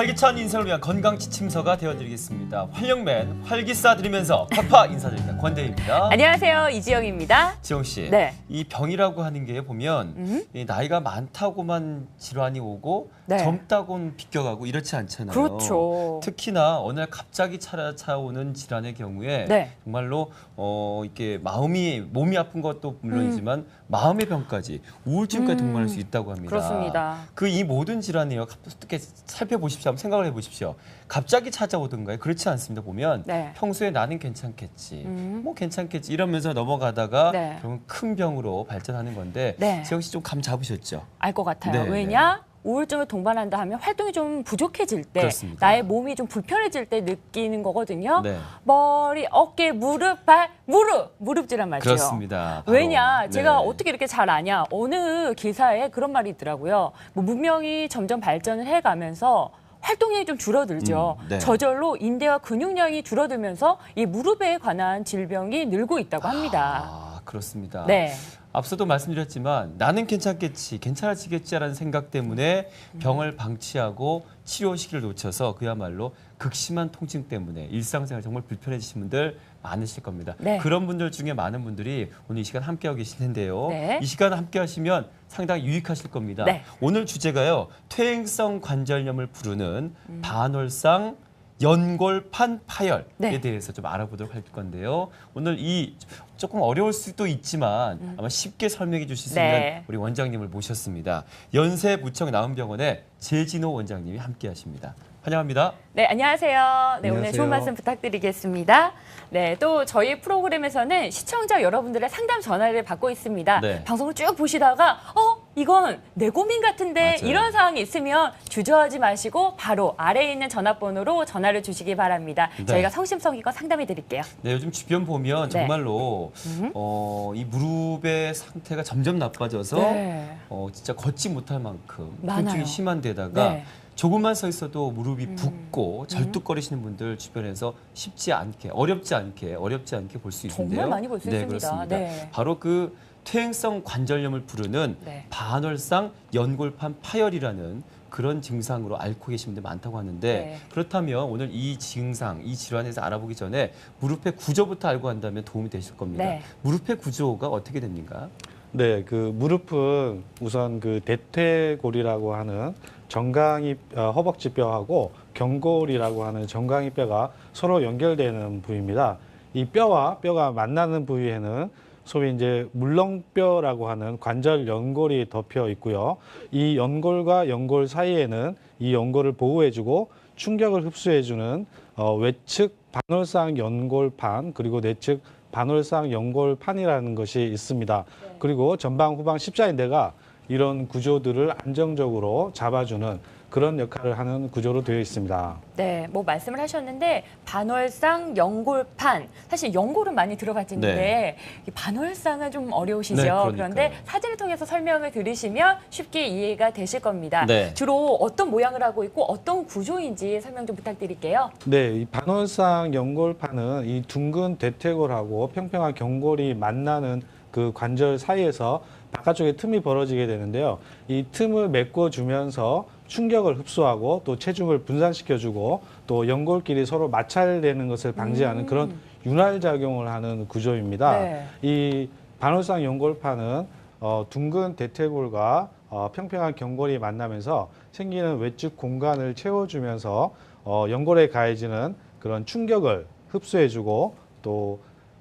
활기찬 인생을 위한 건강 지침서가 되어드리겠습니다. 활력맨 활기싸 드리면서 팍파 인사드립니다. 권대입니다. 안녕하세요. 이지영입니다. 지영 씨, 네. 이 병이라고 하는 게 보면 음. 이 나이가 많다고만 질환이 오고 네. 젊다고는 비껴가고 이렇지 않잖아요. 그렇죠. 특히나 어느 날 갑자기 찾아오는 질환의 경우에 네. 정말로 어 이렇게 마음이 몸이 아픈 것도 물론이지만 마음의 병까지 우울증까지 음. 동반할 수 있다고 합니다. 그렇습니다. 그 이 모든 질환이요. 어떻게 살펴보십시오. 한번 생각을 해보십시오. 갑자기 찾아오던가요? 그렇지 않습니다. 보면 네. 평소에 나는 괜찮겠지, 음. 뭐 괜찮겠지 이러면서 넘어가다가 네. 결국 큰 병으로 발전하는 건데 네. 지영 씨 좀 감 잡으셨죠? 알 것 같아요. 네, 왜냐? 우울증을 동반한다 하면 활동이 좀 부족해질 때, 그렇습니다. 나의 몸이 좀 불편해질 때 느끼는 거거든요. 네. 머리, 어깨, 무릎, 발, 무릎, 무릎 질환 맞죠? 그렇습니다. 바로. 왜냐? 제가 네. 어떻게 이렇게 잘 아냐? 어느 기사에 그런 말이 있더라고요. 뭐 문명이 점점 발전을 해 가면서 활동량이 좀 줄어들죠. 음, 네. 저절로 인대와 근육량이 줄어들면서 이 무릎에 관한 질병이 늘고 있다고 합니다. 아, 그렇습니다. 네. 앞서도 말씀드렸지만 나는 괜찮겠지, 괜찮아지겠지라는 생각 때문에 병을 방치하고 치료 시기를 놓쳐서 그야말로 극심한 통증 때문에 일상생활 정말 불편해지신 분들 많으실 겁니다. 네. 그런 분들 중에 많은 분들이 오늘 이 시간 함께하고 계실 텐데요. 네. 이 시간 함께하시면 상당히 유익하실 겁니다. 네. 오늘 주제가요. 퇴행성 관절염을 부르는 음. 반월상 연골판 파열에 네. 대해서 좀 알아보도록 할 건데요. 오늘 이 조금 어려울 수도 있지만 아마 쉽게 설명해 주실 수 있는 음. 네. 우리 원장님을 모셨습니다. 연세부청 나은병원의 재진호 원장님이 함께 하십니다. 환영합니다. 네, 안녕하세요. 네, 오늘 안녕하세요. 좋은 말씀 부탁드리겠습니다. 네, 또 저희 프로그램에서는 시청자 여러분들의 상담 전화를 받고 있습니다. 네. 방송을 쭉 보시다가 어, 이건 내 고민 같은데 맞아요. 이런 상황이 있으면 주저하지 마시고 바로 아래에 있는 전화번호로 전화를 주시기 바랍니다. 네. 저희가 성심성의껏 상담해 드릴게요. 네, 요즘 주변 보면 네. 정말로 음. 어, 이 무릎의 상태가 점점 나빠져서 네. 어, 진짜 걷지 못할 만큼 많아요. 통증이 심한 데다가 네. 조금만 서 있어도 무릎이 음. 붓고 절뚝거리시는 분들 주변에서 쉽지 않게 어렵지 않게 어렵지 않게 볼수 정말 있는데요. 많이 볼수 네, 있습니다. 그렇습니다. 네. 바로 그 퇴행성 관절염을 부르는 네. 반월상 연골판 파열이라는 그런 증상으로 앓고 계신 분들 많다고 하는데 네. 그렇다면 오늘 이 증상, 이 질환에서 알아보기 전에 무릎의 구조부터 알고 한다면 도움이 되실 겁니다. 네. 무릎의 구조가 어떻게 됩니까? 네, 그 무릎은 우선 그 대퇴골이라고 하는 정강이 어, 허벅지 뼈하고 경골이라고 하는 정강이 뼈가 서로 연결되는 부위입니다. 이 뼈와 뼈가 만나는 부위에는 소위 이제 물렁뼈라고 하는 관절 연골이 덮여 있고요. 이 연골과 연골 사이에는 이 연골을 보호해주고 충격을 흡수해주는 어, 외측 반월상 연골판 그리고 내측 반월상 연골판이라는 것이 있습니다. 그리고 전방 후방 십자인대가 이런 구조들을 안정적으로 잡아주는 그런 역할을 하는 구조로 되어 있습니다. 네, 뭐 말씀을 하셨는데 반월상 연골판 사실 연골은 많이 들어봤는데 네. 이 반월상은 좀 어려우시죠. 네. 그런데 사진을 통해서 설명을 들으시면 쉽게 이해가 되실 겁니다. 네. 주로 어떤 모양을 하고 있고 어떤 구조인지 설명 좀 부탁드릴게요. 네, 이 반월상 연골판은 이 둥근 대퇴골하고 평평한 경골이 만나는 그 관절 사이에서 바깥쪽에 틈이 벌어지게 되는데요. 이 틈을 메꿔주면서 충격을 흡수하고 또 체중을 분산시켜주고 또 연골끼리 서로 마찰되는 것을 방지하는 음. 그런 윤활 작용을 하는 구조입니다. 네. 이 반월상 연골판은 어, 둥근 대퇴골과 어, 평평한 경골이 만나면서 생기는 외측 공간을 채워주면서 어, 연골에 가해지는 그런 충격을 흡수해주고 또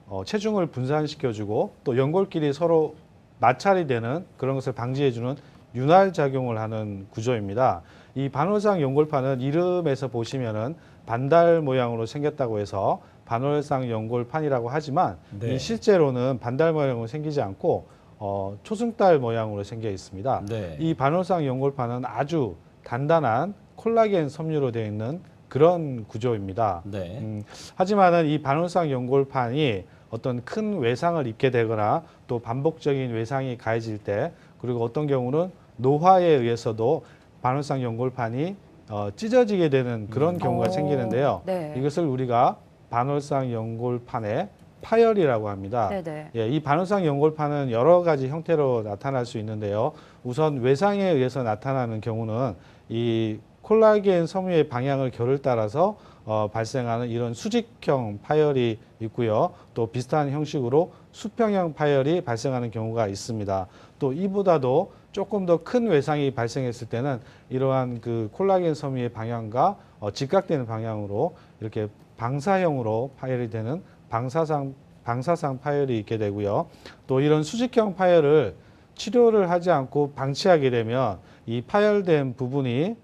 어, 체중을 분산시켜주고 또 연골끼리 서로 마찰이 되는 그런 것을 방지해주는 윤활 작용을 하는 구조입니다. 이 반월상 연골판은 이름에서 보시면은 반달 모양으로 생겼다고 해서 반월상 연골판이라고 하지만 네. 이 실제로는 반달 모양으로 생기지 않고 어, 초승달 모양으로 생겨 있습니다. 네. 이 반월상 연골판은 아주 단단한 콜라겐 섬유로 되어 있는 그런 구조입니다. 네. 음, 하지만은 이 반월상 연골판이 어떤 큰 외상을 입게 되거나 또 반복적인 외상이 가해질 때 그리고 어떤 경우는 노화에 의해서도 반월상 연골판이 어, 찢어지게 되는 그런 경우가 오, 생기는데요. 네. 이것을 우리가 반월상 연골판의 파열이라고 합니다. 네네. 예, 이 반월상 연골판은 여러 가지 형태로 나타날 수 있는데요. 우선 외상에 의해서 나타나는 경우는 이 콜라겐 섬유의 방향을 결을 따라서 어, 발생하는 이런 수직형 파열이 있고요. 또 비슷한 형식으로 수평형 파열이 발생하는 경우가 있습니다. 또 이보다도 조금 더 큰 외상이 발생했을 때는 이러한 그 콜라겐 섬유의 방향과 어, 직각되는 방향으로 이렇게 방사형으로 파열이 되는 방사상 방사상 파열이 있게 되고요. 또 이런 수직형 파열을 치료를 하지 않고 방치하게 되면 이 파열된 부분이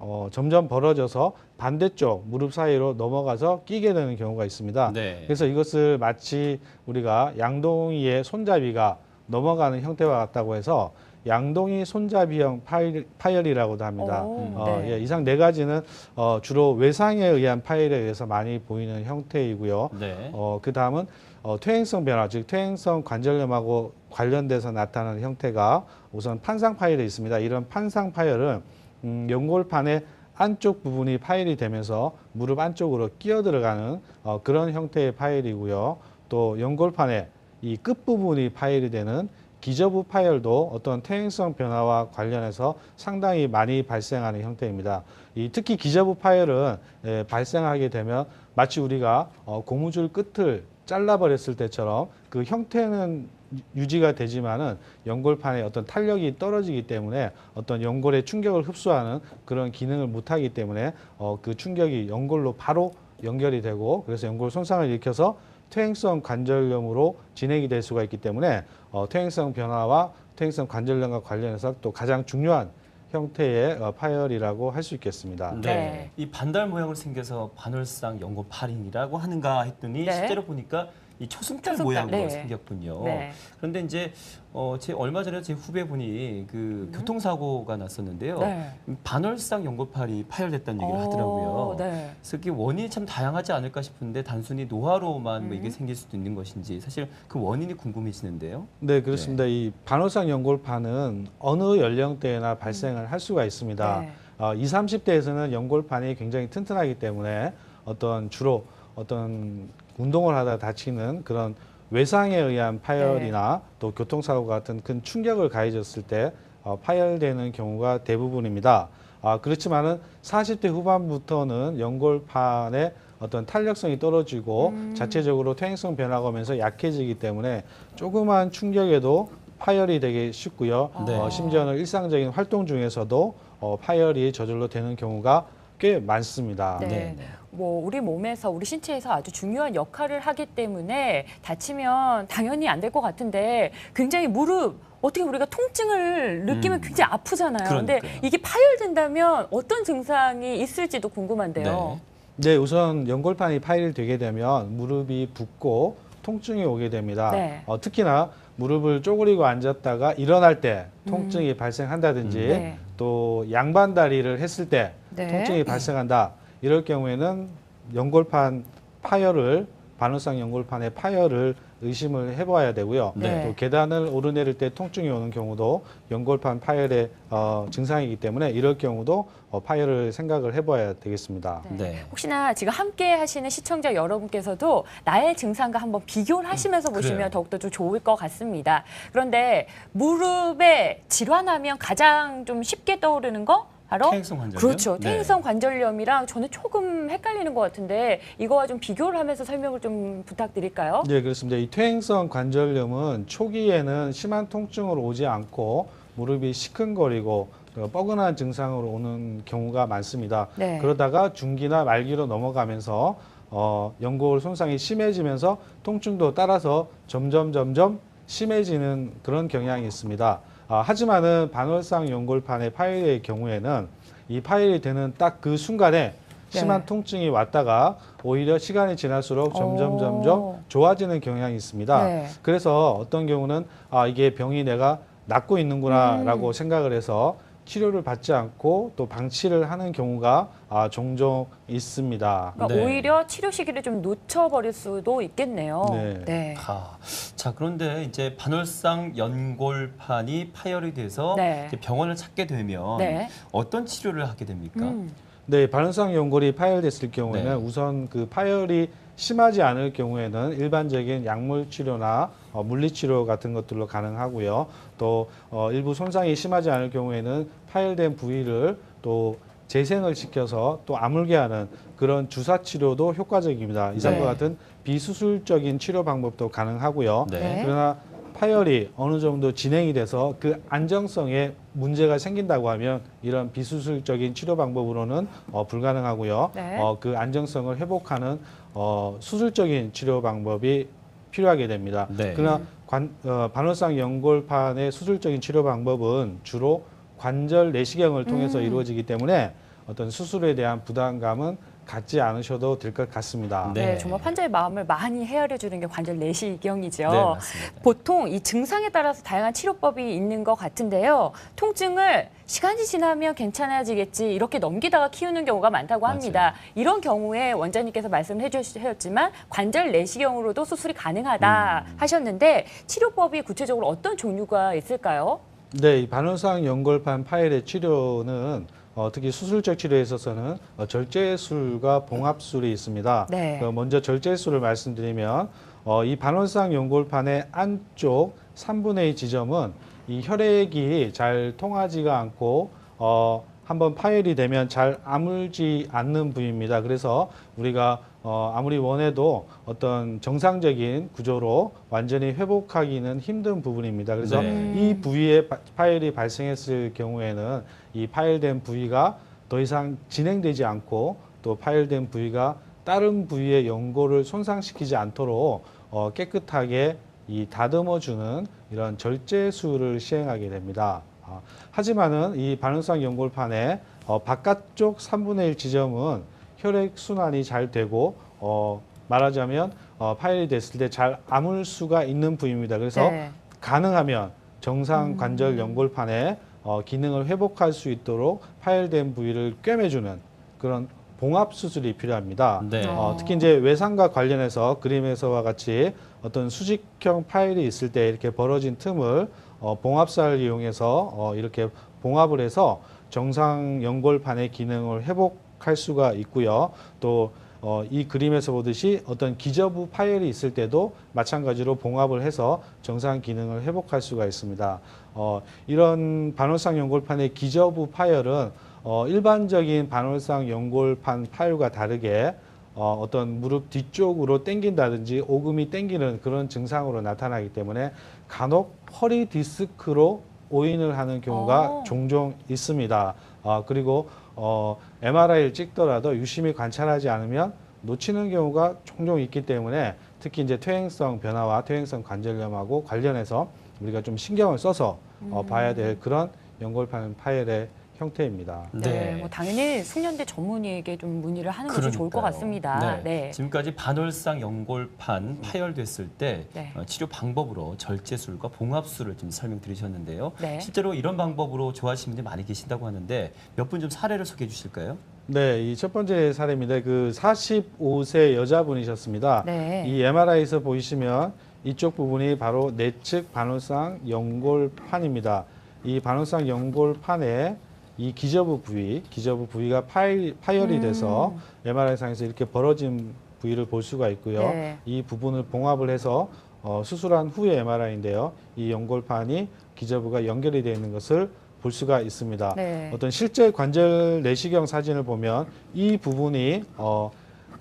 어, 점점 벌어져서 반대쪽 무릎 사이로 넘어가서 끼게 되는 경우가 있습니다. 네. 그래서 이것을 마치 우리가 양동이의 손잡이가 넘어가는 형태와 같다고 해서 양동이 손잡이형 파열, 파열이라고도 합니다. 오, 어, 네. 예, 이상 네 가지는 어, 주로 외상에 의한 파열에 의해서 많이 보이는 형태이고요. 네. 어, 그 다음은 어, 퇴행성 변화, 즉 퇴행성 관절염하고 관련돼서 나타나는 형태가 우선 판상 파열이 있습니다. 이런 판상 파열은 음, 연골판의 안쪽 부분이 파열이 되면서 무릎 안쪽으로 끼어 들어가는 어, 그런 형태의 파열이고요. 또 연골판의 이 끝부분이 파열이 되는 기저부 파열도 어떤 퇴행성 변화와 관련해서 상당히 많이 발생하는 형태입니다. 이 특히 기저부 파열은 예, 발생하게 되면 마치 우리가 어, 고무줄 끝을 잘라버렸을 때처럼 그 형태는 유- 유지가 되지만은 연골판의 어떤 탄력이 떨어지기 때문에 어떤 연골의 충격을 흡수하는 그런 기능을 못하기 때문에 어, 그 충격이 연골로 바로 연결이 되고 그래서 연골 손상을 일으켜서 퇴행성 관절염으로 진행이 될 수가 있기 때문에 어, 퇴행성 변화와 퇴행성 관절염과 관련해서 또 가장 중요한 형태의 어, 파열이라고 할 수 있겠습니다. 네. 네. 이 반달 모양으로 생겨서 반월상 연골파린이라고 하는가 했더니 네. 실제로 보니까 이 초승달 초승달, 모양으로 네. 생겼군요. 네. 그런데 이제 어, 제 얼마 전에 제 후배분이 그 교통사고가 났었는데요. 네. 반월상 연골팔이 파열됐다는 얘기를 어, 하더라고요. 네. 그래서 그 원인이 참 다양하지 않을까 싶은데 단순히 노화로만 뭐 이게 음. 생길 수도 있는 것인지 사실 그 원인이 궁금해지는데요. 네, 그렇습니다. 이 반월상 연골판은 어느 연령대나 발생을 할 수가 있습니다. 네. 어, 20, 30대에서는 연골판이 굉장히 튼튼하기 때문에 어떤 주로 어떤 운동을 하다 다치는 그런 외상에 의한 파열이나 네. 또 교통사고 같은 큰 충격을 가해졌을 때 어, 파열되는 경우가 대부분입니다. 아, 그렇지만은 40대 후반부터는 연골판의 어떤 탄력성이 떨어지고 음. 자체적으로 퇴행성 변화가 오면서 약해지기 때문에 조그만 충격에도 파열이 되기 쉽고요. 네. 어, 심지어는 일상적인 활동 중에서도 어, 파열이 저절로 되는 경우가 꽤 많습니다. 네. 네, 네. 뭐 우리 몸에서 우리 신체에서 아주 중요한 역할을 하기 때문에 다치면 당연히 안 될 것 같은데 굉장히 무릎 어떻게 우리가 통증을 느끼면 음. 굉장히 아프잖아요. 근데 그러니까요. 이게 파열된다면 어떤 증상이 있을지도 궁금한데요. 네, 우선 연골판이 파열되게 되면 무릎이 붓고 통증이 오게 됩니다. 네. 어, 특히나 무릎을 쪼그리고 앉았다가 일어날 때 통증이 발생한다든지 음. 네. 또 양반 다리를 했을 때 네. 통증이 발생한다. 이럴 경우에는 연골판 파열을 반월상 연골판의 파열을 의심을 해봐야 되고요. 네. 또 계단을 오르내릴 때 통증이 오는 경우도 연골판 파열의 어, 증상이기 때문에 이럴 경우도 어, 파열을 생각을 해봐야 되겠습니다. 네. 네. 혹시나 지금 함께 하시는 시청자 여러분께서도 나의 증상과 한번 비교를 하시면서 보시면 그래요. 더욱더 좀 좋을 것 같습니다. 그런데 무릎에 질환하면 가장 좀 쉽게 떠오르는 거 바로 퇴행성 관절염? 그렇죠. 네. 퇴행성 관절염이랑 저는 조금 헷갈리는 것 같은데 이거와 좀 비교를 하면서 설명을 좀 부탁드릴까요? 네, 그렇습니다. 이 퇴행성 관절염은 초기에는 심한 통증으로 오지 않고 무릎이 시큰거리고 어, 뻐근한 증상으로 오는 경우가 많습니다. 네. 그러다가 중기나 말기로 넘어가면서 어, 연골 손상이 심해지면서 통증도 따라서 점점 점점 심해지는 그런 경향이 있습니다. 아, 하지만은 반월상 연골판의 파열의 경우에는 이 파열이 되는 딱 그 순간에 심한 네. 통증이 왔다가 오히려 시간이 지날수록 점점 오. 점점 좋아지는 경향이 있습니다. 네. 그래서 어떤 경우는 아 이게 병이 내가 낫고 있는구나라고 음. 생각을 해서 치료를 받지 않고 또 방치를 하는 경우가 아, 종종 있습니다. 그러니까 네. 오히려 치료 시기를 좀 놓쳐버릴 수도 있겠네요. 네. 아, 자 그런데 이제 반월상 연골판이 파열이 돼서 네. 이제 병원을 찾게 되면 네. 어떤 치료를 하게 됩니까? 음. 네, 반응성 연골이 파열됐을 경우에는 네. 우선 그 파열이 심하지 않을 경우에는 일반적인 약물 치료나 어, 물리 치료 같은 것들로 가능하고요. 또 어, 일부 손상이 심하지 않을 경우에는 파열된 부위를 또 재생을 시켜서 또 아물게 하는 그런 주사 치료도 효과적입니다. 이상과 네. 같은 비수술적인 치료 방법도 가능하고요. 네. 그러나 파열이 어느 정도 진행이 돼서 그 안정성에 문제가 생긴다고 하면 이런 비수술적인 치료 방법으로는 어, 불가능하고요. 네. 어, 그 안정성을 회복하는 어, 수술적인 치료 방법이 필요하게 됩니다. 네. 그러나 관, 어, 반월상 연골판의 수술적인 치료 방법은 주로 관절 내시경을 통해서 음. 이루어지기 때문에 어떤 수술에 대한 부담감은 갖지 않으셔도 될 것 같습니다. 네. 네. 정말 환자의 마음을 많이 헤아려 주는 게 관절 내시경이죠. 네, 맞습니다. 보통 이 증상에 따라서 다양한 치료법이 있는 것 같은데요. 통증을 시간이 지나면 괜찮아지겠지 이렇게 넘기다가 키우는 경우가 많다고 합니다. 이런 경우에 원장님께서 말씀을 해주셨지만 관절 내시경으로도 수술이 가능하다 음. 하셨는데 치료법이 구체적으로 어떤 종류가 있을까요? 네, 이 반원상 연골판 파열의 치료는 어, 특히 수술적 치료에 있어서는 어, 절제술과 봉합술이 있습니다. 네. 그 먼저 절제술을 말씀드리면 어, 이 반원상 연골판의 안쪽 3분의 2 지점은 이 혈액이 잘 통하지가 않고 어, 한번 파열이 되면 잘 아물지 않는 부위입니다. 그래서 우리가 어, 아무리 원해도 어떤 정상적인 구조로 완전히 회복하기는 힘든 부분입니다. 그래서 네. 이 부위에 파- 파열이 발생했을 경우에는 이 파열된 부위가 더 이상 진행되지 않고 또 파열된 부위가 다른 부위의 연골을 손상시키지 않도록 어, 깨끗하게 이 다듬어주는 이런 절제술을 시행하게 됩니다. 아, 하지만은 이 반응성 연골판의 어, 바깥쪽 3분의 1 지점은 혈액 순환이 잘 되고 어, 말하자면 어, 파열이 됐을 때 잘 아물 수가 있는 부위입니다. 그래서 네. 가능하면 정상 관절 연골판의 어, 기능을 회복할 수 있도록 파열된 부위를 꿰매주는 그런 봉합 수술이 필요합니다. 네. 어, 특히 이제 외상과 관련해서 그림에서와 같이 어떤 수직형 파일이 있을 때 이렇게 벌어진 틈을 어, 봉합살을 이용해서 어, 이렇게 봉합을 해서 정상 연골판의 기능을 회복할 수가 있고요. 또 어, 이 그림에서 보듯이 어떤 기저부 파열이 있을 때도 마찬가지로 봉합을 해서 정상 기능을 회복할 수가 있습니다. 어, 이런 반월상 연골판의 기저부 파열은 어, 일반적인 반월상 연골판 파열과 다르게 어, 어떤 무릎 뒤쪽으로 당긴다든지 오금이 당기는 그런 증상으로 나타나기 때문에 간혹 허리 디스크로 오인을 하는 경우가 어. 종종 있습니다. 어, 그리고 어, MRI를 찍더라도 유심히 관찰하지 않으면 놓치는 경우가 종종 있기 때문에 특히 이제 퇴행성 변화와 퇴행성 관절염하고 관련해서 우리가 좀 신경을 써서 어, 봐야 될 그런 연골판 파열의 형태입니다. 네. 뭐 당연히 숙련대 전문의에게 좀 문의를 하는 것이 좋을 것 그러니까요. 같습니다. 네. 네. 지금까지 반월상 연골판 파열됐을 때 네. 어, 치료 방법으로 절제술과 봉합술을 좀 설명드리셨는데요. 네. 실제로 이런 방법으로 좋아하시는 분들이 많이 계신다고 하는데 몇 분 좀 사례를 소개해 주실까요? 네, 이 첫 번째 사례입니다. 그 45세 여자분이셨습니다. 네. 이 MRI에서 보시면 이쪽 부분이 바로 내측 반월상 연골판입니다. 이 반월상 연골판에 이 기저부 부위, 기저부 부위가 파열, 파열이 돼서 MRI상에서 이렇게 벌어진 부위를 볼 수가 있고요. 네. 이 부분을 봉합을 해서 어, 수술한 후의 MRI인데요. 이 연골판이 기저부가 연결이 되어 있는 것을 볼 수가 있습니다. 네. 어떤 실제 관절 내시경 사진을 보면 이 부분이 어,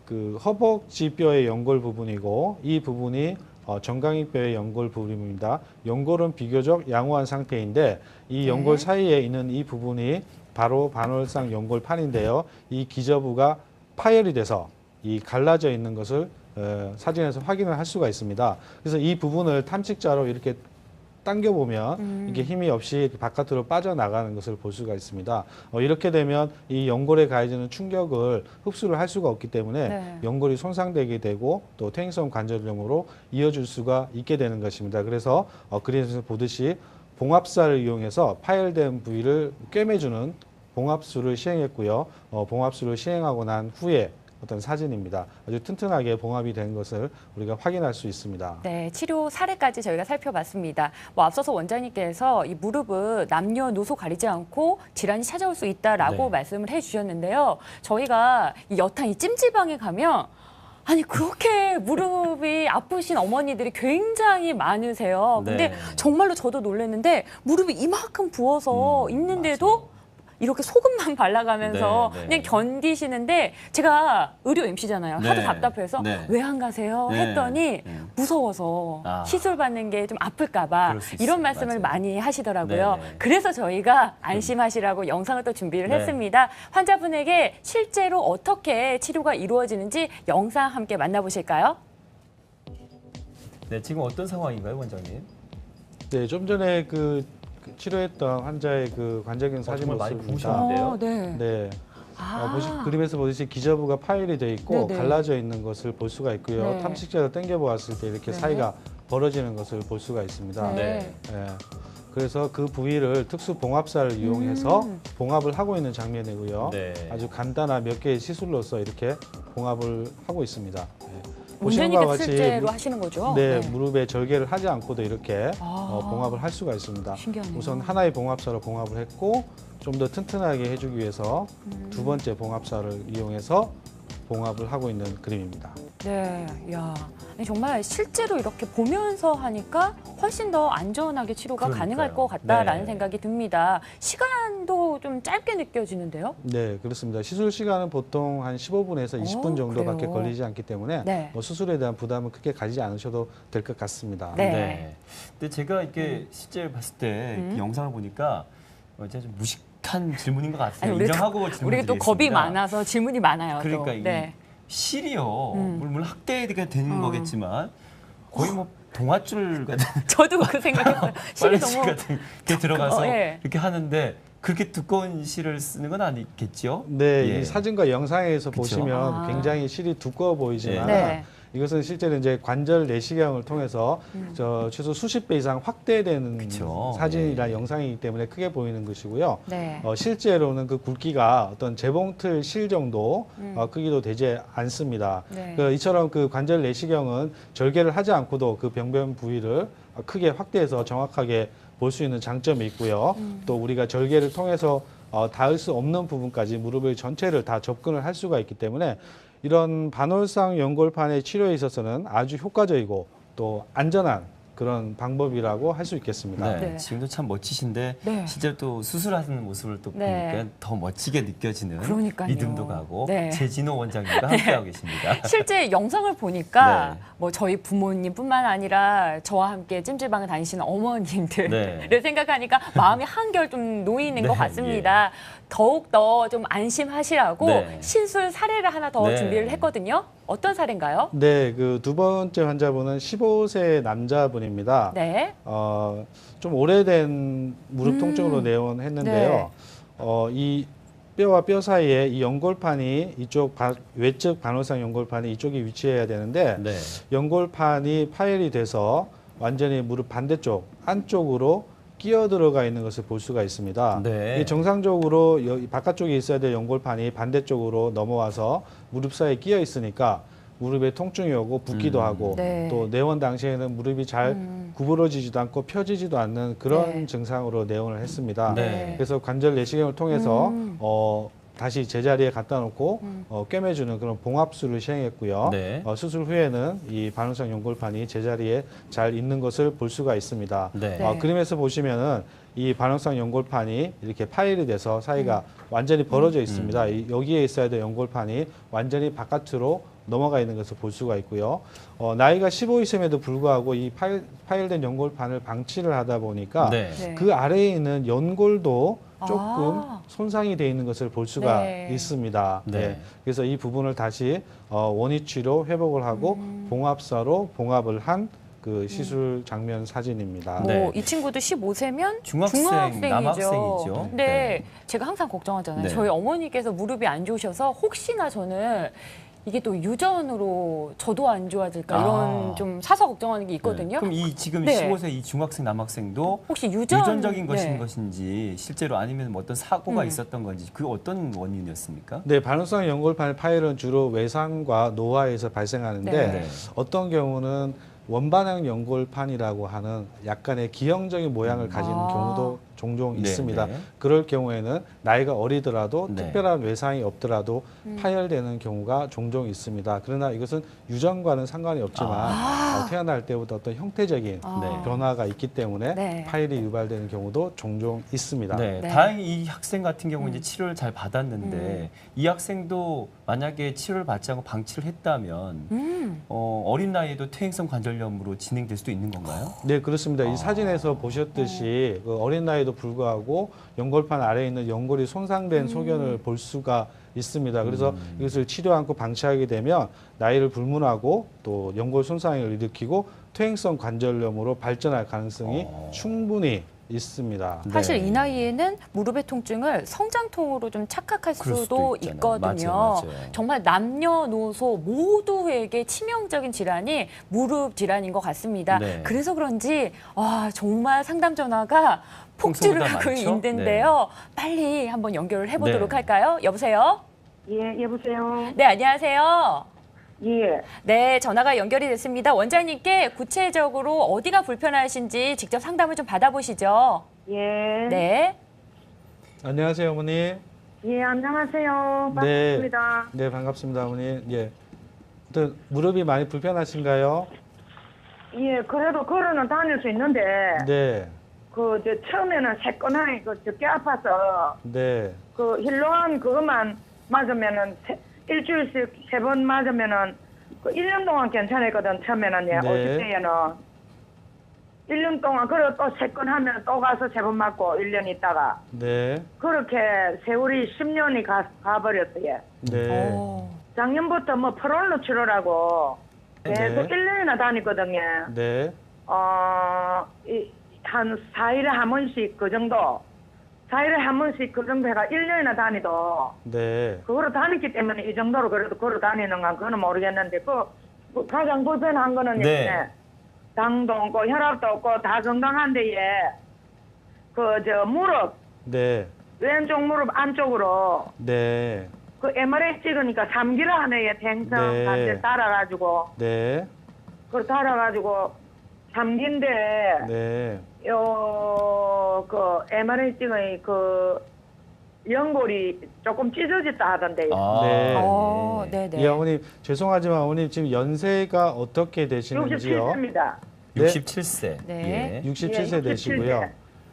그 허벅지 뼈의 연골 부분이고 이 부분이 어, 정강이뼈의 연골 부분입니다. 연골은 비교적 양호한 상태인데 이 네. 연골 사이에 있는 이 부분이 바로 반월상 연골판인데요. 이 기저부가 파열이 돼서 이 갈라져 있는 것을 어, 사진에서 확인을 할 수가 있습니다. 그래서 이 부분을 탐식자로 이렇게 당겨 보면 음. 이게 힘이 없이 바깥으로 빠져나가는 것을 볼 수가 있습니다. 어, 이렇게 되면 이 연골에 가해지는 충격을 흡수를 할 수가 없기 때문에 네. 연골이 손상되게 되고 또 퇴행성 관절염으로 이어질 수가 있게 되는 것입니다. 그래서 어, 그림에서 보듯이 봉합살을 이용해서 파열된 부위를 꿰매주는 봉합술을 시행했고요. 어, 봉합술을 시행하고 난 후에 어떤 사진입니다. 아주 튼튼하게 봉합이 된 것을 우리가 확인할 수 있습니다. 네, 치료 사례까지 저희가 살펴봤습니다. 뭐 앞서서 원장님께서 이 무릎은 남녀노소 가리지 않고 질환이 찾아올 수 있다라고 네. 말씀을 해주셨는데요. 저희가 이 여탕 이 찜질방에 가면 아니 그렇게 무릎이 아프신 어머니들이 굉장히 많으세요. 근데 네. 정말로 저도 놀랐는데 무릎이 이만큼 부어서 음, 있는데도 맞아요. 이렇게 소금만 발라가면서 네, 네. 그냥 견디시는데 제가 의료 MC잖아요. 하도 네. 답답해서 네. 왜안 가세요? 네. 했더니 네. 무서워서 아. 시술 받는 게 좀 아플까봐 수 있어요. 이런 말씀을 맞아요. 많이 하시더라고요. 네, 네. 그래서 저희가 안심하시라고 영상을 또 준비를 네. 했습니다. 환자분에게 실제로 어떻게 치료가 이루어지는지 영상 함께 만나보실까요? 네, 지금 어떤 상황인가요, 원장님? 네, 좀 전에 그, 그 치료했던 환자의 그 관절경 사진 정말 많이 모습입니다. 부으셨는데요? 어, 네. 네. 아. 어, 보시, 그림에서 보듯이 기저부가 파열이 돼 있고 네네. 갈라져 있는 것을 볼 수가 있고요. 네. 탐식자로 당겨 보았을 때 이렇게 네. 사이가 벌어지는 것을 볼 수가 있습니다. 네. 예. 그래서 그 부위를 특수 봉합사를 이용해서 음. 봉합을 하고 있는 장면이고요. 네. 아주 간단한 몇 개의 시술로서 이렇게 봉합을 하고 있습니다. 네. 같이 실제로 무- 하시는 거죠? 네, 무릎에 절개를 하지 않고도 이렇게 아. 어, 봉합을 할 수가 있습니다. 신기하네요. 우선 하나의 봉합사로 봉합을 했고 좀 더 튼튼하게 해주기 위해서 음. 두 번째 봉합사를 이용해서 봉합을 하고 있는 그림입니다. 네, 야, 정말 실제로 이렇게 보면서 하니까 훨씬 더 안전하게 치료가 그러니까요. 가능할 것 같다라는 네. 생각이 듭니다. 시간도 좀 짧게 느껴지는데요. 네, 그렇습니다. 시술 시간은 보통 한 15분에서 20분 오, 정도밖에 그래요? 걸리지 않기 때문에 네. 뭐 수술에 대한 부담은 크게 가지지 않으셔도 될 것 같습니다. 네. 근데 제가 이렇게 실제 봤을 때 음. 이 영상을 보니까 어, 진짜 좀 무식 한 질문인 것 같아요. 아니, 우리 또- 인정하고 우리가 질문드리겠습니다. 또 겁이 많아서 질문이 많아요. 또. 그러니까 이 네. 실이요. 음. 물론 학대가 되는 어. 거겠지만 거의 뭐 동화줄 같은 저도 그 생각했어요. 실이 너무 같은 게 들어가서 어, 예. 이렇게 하는데 그렇게 두꺼운 실을 쓰는 건 아니겠죠? 네, 예. 이 사진과 영상에서 그쵸. 보시면 아. 굉장히 실이 두꺼워 보이지만 네. 이것은 실제로 이제 관절 내시경을 통해서 음. 저 최소 수십 배 이상 확대되는 그쵸. 사진이나 예. 영상이기 때문에 크게 보이는 것이고요. 네. 어, 실제로는 그 굵기가 어떤 재봉틀 실 정도 음. 어, 크기도 되지 않습니다. 네. 그 이처럼 그 관절 내시경은 절개를 하지 않고도 그 병변 부위를 크게 확대해서 정확하게 볼 수 있는 장점이 있고요. 음. 또 우리가 절개를 통해서 어, 닿을 수 없는 부분까지 무릎을 전체를 다 접근을 할 수가 있기 때문에 이런 반월상 연골판의 치료에 있어서는 아주 효과적이고 또 안전한 그런 방법이라고 할 수 있겠습니다. 네. 네. 지금도 참 멋지신데 네. 실제로 또 수술하시는 모습을 또 네. 보니까 더 멋지게 느껴지는 그러니까요. 믿음도 가고 네. 재진호 원장님과 함께하고 계십니다. 실제 영상을 보니까 네. 뭐 저희 부모님뿐만 아니라 저와 함께 찜질방을 다니시는 어머님들을 네. 생각하니까 마음이 한결 좀 놓이는 네, 것 같습니다. 더욱 더 좀 안심하시라고 네. 시술 사례를 하나 더 네. 준비를 했거든요. 어떤 사례인가요? 네, 그 두 번째 환자분은 15세 남자분입니다. 네. 어, 좀 오래된 무릎 음. 통증으로 내원했는데요. 네. 어, 이 뼈와 뼈 사이에 이 연골판이 이쪽 바- 외측 반월상 연골판이 이쪽에 위치해야 되는데 네. 연골판이 파열이 돼서 완전히 무릎 반대쪽 안쪽으로 끼어 들어가 있는 것을 볼 수가 있습니다. 네. 정상적으로 여- 바깥쪽에 있어야 될 연골판이 반대쪽으로 넘어와서 무릎 사이에 끼어 있으니까 무릎에 통증이 오고 붓기도 음. 하고 네. 또 내원 당시에는 무릎이 잘 음. 구부러지지도 않고 펴지지도 않는 그런 네. 증상으로 내원을 했습니다. 네. 그래서 관절 내시경을 통해서 음. 어, 다시 제자리에 갖다 놓고 음. 어, 꿰매주는 그런 봉합술을 시행했고요. 네. 어, 수술 후에는 이 반응성 연골판이 제자리에 잘 있는 것을 볼 수가 있습니다. 네. 네. 어, 그림에서 보시면은 이 반응성 연골판이 이렇게 파열이 돼서 사이가 완전히 벌어져 있습니다. 이, 여기에 있어야 될 연골판이 완전히 바깥으로 넘어가 있는 것을 볼 수가 있고요. 어, 나이가 15이심에도 불구하고 이 파열, 파열된 연골판을 방치를 하다 보니까 네. 네. 그 아래에 있는 연골도 조금 아. 손상이 돼 있는 것을 볼 수가 네. 있습니다. 네. 네. 그래서 이 부분을 다시 어, 원위치로 회복을 하고 음. 봉합사로 봉합을 한 그 시술 장면 사진입니다. 뭐 네. 이 친구도 15세면 중학생, 중학생이죠. 남학생이죠. 근데 네. 제가 항상 걱정하잖아요. 네. 저희 어머니께서 무릎이 안 좋으셔서 혹시나 저는 이게 또 유전으로 저도 안 좋아질까 이런 아. 좀 사서 걱정하는 게 있거든요. 네. 그럼 이 지금 네. 15세 이 중학생 남학생도 혹시 유전 유전 적인 것인 네. 것인지 실제로 아니면 뭐 어떤 사고가 음. 있었던 건지 그 어떤 원인이었습니까? 네, 반응성 연골판 파열은 주로 외상과 노화에서 발생하는데 네. 네. 어떤 경우는 원반응 연골판이라고 하는 약간의 기형적인 모양을 가진 아. 경우도 종종 네, 있습니다. 네. 그럴 경우에는 나이가 어리더라도 네. 특별한 외상이 없더라도 파열되는 경우가 종종 있습니다. 그러나 이것은 유전과는 상관이 없지만 어, 태어날 때부터 어떤 형태적인 아. 네. 변화가 있기 때문에 네. 파열이 유발되는 경우도 종종 있습니다. 네, 네. 다행히 이 학생 같은 경우 이제 음. 치료를 잘 받았는데 음. 이 학생도 만약에 치료를 받지 않고 방치를 했다면 음. 어, 어린 나이에도 퇴행성 관절 염으로 진행될 수도 있는 건가요? 네, 그렇습니다. 아. 이 사진에서 보셨듯이 그 어린 나이도 불구하고 연골판 아래에 있는 연골이 손상된 소견을 볼 수가 있습니다. 그래서 이것을 치료 않고 방치하게 되면 나이를 불문하고 또 연골 손상을 일으키고 퇴행성 관절염으로 발전할 가능성이 어. 충분히 있습니다. 사실 네. 이 나이에는 무릎의 통증을 성장통으로 좀 착각할 수도 수도 있잖아요. 있거든요. 맞아요, 맞아요. 정말 남녀노소 모두에게 치명적인 질환이 무릎 질환인 것 같습니다. 네. 그래서 그런지 아, 정말 상담 전화가 폭주를 하고 많죠? 있는데요. 빨리 한번 연결을 해보도록 네. 할까요? 여보세요? 예, 여보세요. 네, 안녕하세요. 예, 네, 전화가 연결이 됐습니다. 원장님께 구체적으로 어디가 불편하신지 직접 상담을 좀 받아보시죠. 예. 네. 안녕하세요, 어머니. 예, 안녕하세요. 네. 반갑습니다. 네, 반갑습니다, 어머니. 예. 또 무릎이 많이 불편하신가요? 예, 그래도 걸어는 다닐 수 있는데, 네. 그, 저, 처음에는 새끈하게 그, 적게 아파서, 네. 그, 힐로한 그것만 맞으면은, 세, 일주일씩 세 번 맞으면은, 그, 1년 동안 괜찮았거든, 처음에는, 예, 네. 50대에는. 1년 동안, 그리고 또 새끈하면 또 가서 세 번 맞고, 1년 있다가. 네. 그렇게 세월이 10년이 가, 가버렸어요. 네. 오. 작년부터 뭐 프롤로 치료라고 계속 네. 1년이나 다니거든요. 네. 어, 이, 한 4일에 한 번씩 그 정도. 4일에 한 번씩 그 정도 해가 1년이나 다니도 네. 그거로 다녔기 때문에 이 정도로 그래도 걸어 다니는 건 그거는 모르겠는데 그, 그 가장 불편한 거는 네. 네. 당도 없고 혈압도 없고 다 건강한데 예. 그 저 무릎 네. 왼쪽 무릎 안쪽으로 네. 그 MRI 찍으니까 3기를 하네요. 탱성 네. 관절 달아가지고. 네. 그걸 달아가지고 3기인데 네. 요, 그 MRI 찍으니 그 연골이 조금 찢어졌다 하던데요. 아, 네. 어, 네, 네. 예, 어머님 죄송하지만 어머님 지금 연세가 어떻게 되시는지요? 67세입니다. 네. 67세. 네. 예. 67세 예, 되시고요.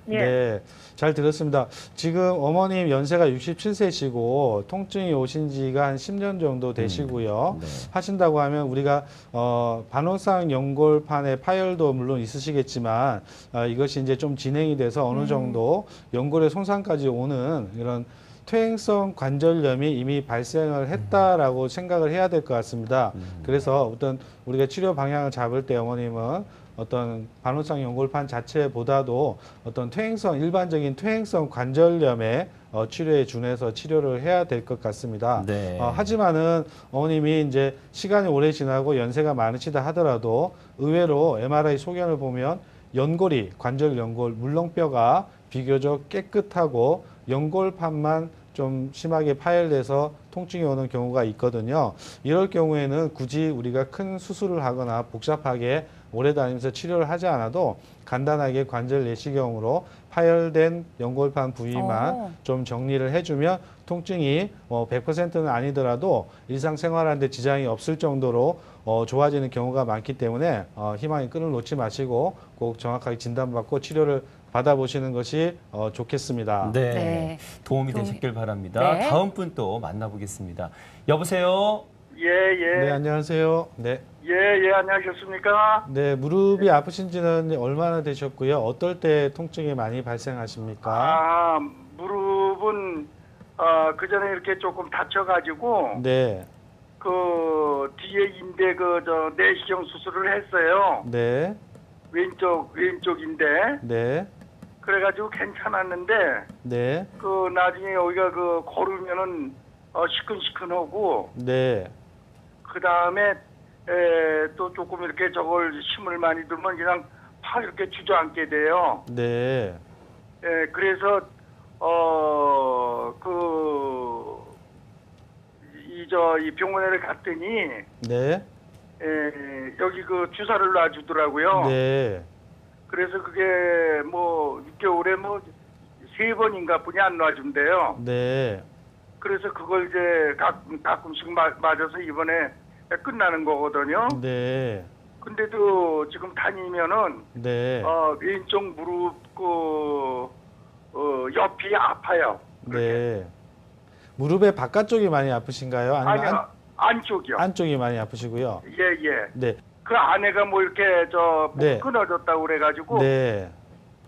67세. 예. 네, 잘 들었습니다. 지금 어머님 연세가 67세시고 통증이 오신 지가 한 10년 정도 되시고요. 네. 하신다고 하면 우리가 어, 반원상 연골판의 파열도 물론 있으시겠지만 어, 이것이 이제 좀 진행이 돼서 어느 정도 연골의 손상까지 오는 이런 퇴행성 관절염이 이미 발생을 했다라고 생각을 해야 될 것 같습니다. 그래서 어떤 우리가 치료 방향을 잡을 때 어머님은 어떤 반원상 연골판 자체보다도 어떤 퇴행성 일반적인 퇴행성 관절염의 어, 치료에 준해서 치료를 해야 될 것 같습니다. 네. 어, 하지만은 어머님이 이제 시간이 오래 지나고 연세가 많으시다 하더라도 의외로 MRI 소견을 보면 연골이 관절 연골 물렁뼈가 비교적 깨끗하고 연골판만 좀 심하게 파열돼서 통증이 오는 경우가 있거든요. 이럴 경우에는 굳이 우리가 큰 수술을 하거나 복잡하게 오래 다니면서 치료를 하지 않아도 간단하게 관절 내시경으로 파열된 연골판 부위만 어. 좀 정리를 해주면 통증이 뭐 100%는 아니더라도 일상생활하는데 지장이 없을 정도로 어, 좋아지는 경우가 많기 때문에 어, 희망의 끈을 놓지 마시고 꼭 정확하게 진단받고 치료를 받아보시는 것이 어, 좋겠습니다. 네. 네. 도움이 도움이- 되셨길 바랍니다. 네. 다음 분 또 만나보겠습니다. 여보세요? 예, 예. 네, 안녕하세요. 네. 예, 예, 안녕하셨습니까? 네, 무릎이 아프신 지는 얼마나 되셨고요? 어떨 때 통증이 많이 발생하십니까? 아, 무릎은, 어, 그 전에 이렇게 조금 다쳐 가지고, 네, 그, 뒤에 인대 그, 저, 내시경 수술을 했어요. 네, 왼쪽, 왼쪽 인대. 네, 그래 가지고 괜찮았는데, 네, 그, 나중에 여기가 그, 걸으면은, 어, 시큰시큰하고, 네, 그 다음에, 에, 또 조금 이렇게 저걸 힘을 많이 들면 그냥 팍 이렇게 주저앉게 돼요. 네, 예, 그래서 어, 그, 이, 저, 이 병원에 갔더니, 네, 에, 여기 그 주사를 놔주더라고요. 네, 그래서 그게 뭐, 6개월에 뭐, 세 번인가 분이 안 놔준대요. 네. 그래서 그걸 이제 가끔, 가끔씩 마- 맞아서 이번에 끝나는 거거든요. 네. 근데도 지금 다니면은 네. 어, 왼쪽 무릎 그 어, 옆이 아파요. 네. 무릎의 바깥쪽이 많이 아프신가요? 아니면 아니 안, 안쪽이요. 안쪽이 많이 아프시고요. 예 예. 네. 그 안에가 뭐 이렇게 저 네. 끊어졌다고 그래 가지고 네.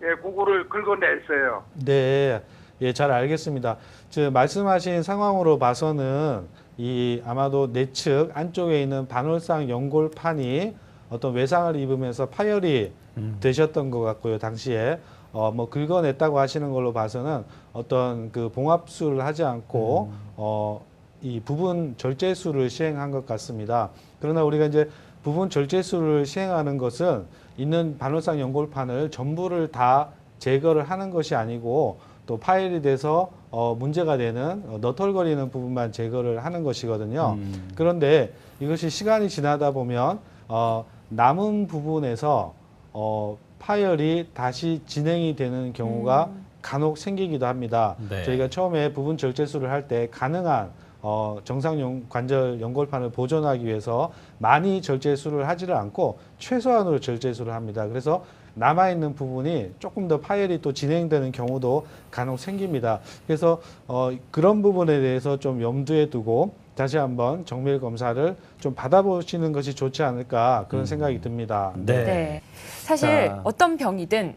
예 그거를 긁어냈어요. 네. 예, 잘 알겠습니다. 저 말씀하신 상황으로 봐서는 이 아마도 내측 안쪽에 있는 반월상 연골판이 어떤 외상을 입으면서 파열이 되셨던 것 같고요. 당시에 어 뭐 긁어냈다고 하시는 걸로 봐서는 어떤 그 봉합술을 하지 않고 어이 부분 절제술을 시행한 것 같습니다. 그러나 우리가 이제 부분 절제술을 시행하는 것은 있는 반월상 연골판을 전부를 다 제거를 하는 것이 아니고 또 파열이 돼서 어 문제가 되는 어, 너털거리는 부분만 제거를 하는 것이거든요. 음. 그런데 이것이 시간이 지나다 보면 어 남은 부분에서 어 파열이 다시 진행이 되는 경우가 간혹 생기기도 합니다. 네. 저희가 처음에 부분 절제술을 할 때 가능한 어, 정상 연- 관절 연골판을 보존하기 위해서 많이 절제술을 하지를 않고 최소한으로 절제술을 합니다. 그래서 남아있는 부분이 조금 더 파열이 또 진행되는 경우도 간혹 생깁니다. 그래서 어, 그런 부분에 대해서 좀 염두에 두고 다시 한번 정밀 검사를 좀 받아보시는 것이 좋지 않을까 그런 생각이 듭니다. 네. 네. 사실 자. 어떤 병이든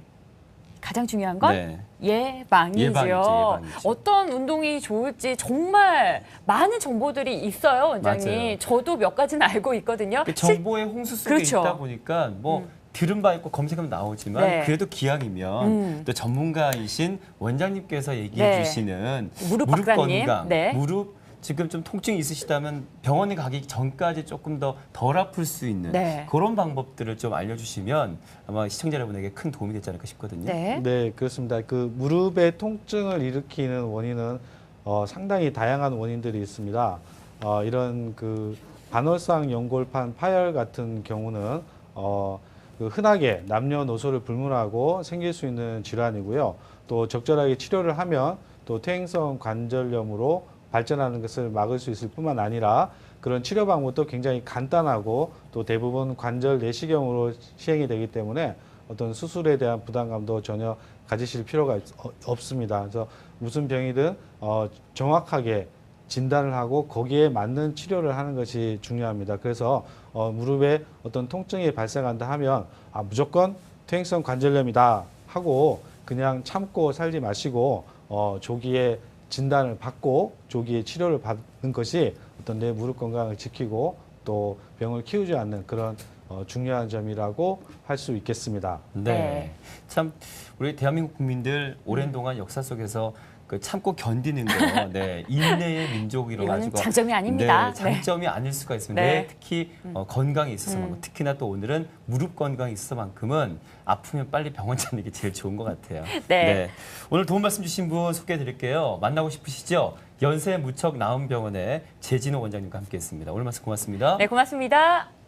가장 중요한 건 네. 예방이죠. 예방이죠, 예방이죠. 어떤 운동이 좋을지 정말 많은 정보들이 있어요, 원장님. 맞아요. 저도 몇 가지는 알고 있거든요. 그 실- 정보의 홍수 속에 그렇죠. 있다 보니까 뭐 음. 들은 바 있고 검색하면 나오지만 네. 그래도 기왕이면 음. 또 전문가이신 원장님께서 얘기해 네. 주시는 무릎 박사님. 건강, 네. 무릎 지금 좀 통증이 있으시다면 병원에 가기 전까지 조금 더 덜 아플 수 있는 네. 그런 방법들을 좀 알려주시면 아마 시청자 여러분에게 큰 도움이 되지 않을까 싶거든요. 네. 네, 그렇습니다. 그 무릎의 통증을 일으키는 원인은 어, 상당히 다양한 원인들이 있습니다. 어, 이런 그 반월상 연골판 파열 같은 경우는 어, 그 흔하게 남녀노소를 불문하고 생길 수 있는 질환이고요. 또 적절하게 치료를 하면 또 퇴행성 관절염으로 발전하는 것을 막을 수 있을 뿐만 아니라 그런 치료 방법도 굉장히 간단하고 또 대부분 관절 내시경으로 시행이 되기 때문에 어떤 수술에 대한 부담감도 전혀 가지실 필요가 없- 어, 없습니다. 그래서 무슨 병이든 어, 정확하게 진단을 하고 거기에 맞는 치료를 하는 것이 중요합니다. 그래서 어, 무릎에 어떤 통증이 발생한다 하면 아, 무조건 퇴행성 관절염이다 하고 그냥 참고 살지 마시고 어, 조기에 진단을 받고 조기에 치료를 받는 것이 어떤 내 무릎 건강을 지키고 또 병을 키우지 않는 그런 어, 중요한 점이라고 할 수 있겠습니다. 네. 네. 참 우리 대한민국 국민들 오랜 음. 동안 역사 속에서 그 참고 견디는 거, 네 인내의 민족이라 가지고 장점이 아닙니다. 네, 장점이 아닐 수가 있습니다. 네. 네, 특히 어, 건강에 있어서만큼 음. 특히나 또 오늘은 무릎 건강에 있어서만큼은 아프면 빨리 병원 찾는 게 제일 좋은 것 같아요. 네. 오늘 도움 말씀 주신 분 소개해드릴게요. 만나고 싶으시죠? 연세 무척 나은 병원의 재진호 원장님과 함께했습니다. 오늘 말씀 고맙습니다. 네, 고맙습니다.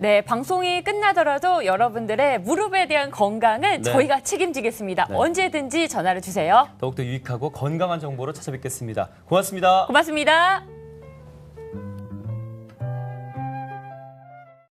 네, 방송이 끝나더라도 여러분들의 무릎에 대한 건강은 네. 저희가 책임지겠습니다. 네. 언제든지 전화를 주세요. 더욱더 유익하고 건강한 정보로 찾아뵙겠습니다. 고맙습니다. 고맙습니다.